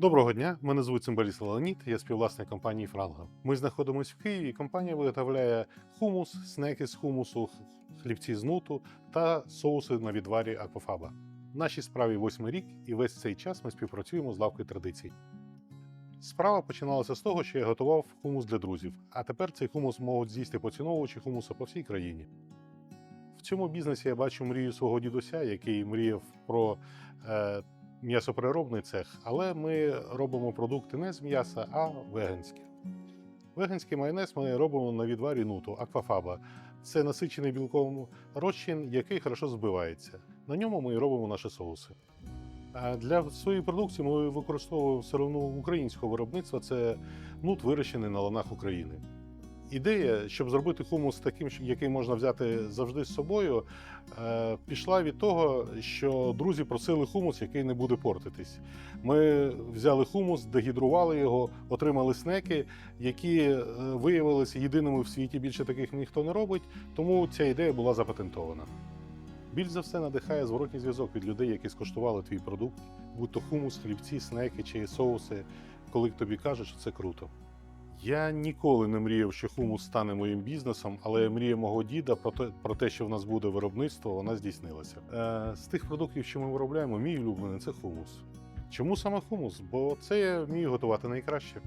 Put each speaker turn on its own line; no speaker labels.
Доброго дня, мене звуть Цимбаліс Леонід, я співвласник компанії Франго. Ми знаходимося в Києві. і Компанія виготовляє хумус, снеки з хумусу, хлібці з нуту та соуси на відварі Аквафаба. Нашій справі восьмий рік, і весь цей час ми співпрацюємо з лавкою традицій. Справа починалася з того, що я готував хумус для друзів, а тепер цей хумус можуть з'їсти поціновувачі хумуса по всій країні. В цьому бізнесі я бачу мрію свого дідуся, який мріяв про е, м'ясопереробний цех, але ми робимо продукти не з м'яса, а веганські. Веганський майонез ми робимо на відварі нуту аквафаба. Це насичений білком розчин, який хорошо збивається. На ньому ми робимо наші соуси. Для своєї продукції ми використовуємо сировину українського виробництва. Це нут, вирощений на ланах України. Ідея, щоб зробити хумус таким, який можна взяти завжди з собою, е, пішла від того, що друзі просили хумус, який не буде портитись. Ми взяли хумус, дегідрували його, отримали снеки, які е, виявилися єдиними в світі. Більше таких ніхто не робить, тому ця ідея була запатентована. Більш за все надихає зворотній зв'язок від людей, які скуштували твій продукт, будь то хумус, хлібці, снеки чи соуси, коли тобі кажуть, що це круто. Я ніколи не мріяв, що хумус стане моїм бізнесом, але мрія мого діда про те, про те, що в нас буде виробництво, вона здійснилася. Е, з тих продуктів, що ми виробляємо, мій улюблений це хумус. Чому саме хумус? Бо це я вмію готувати найкраще.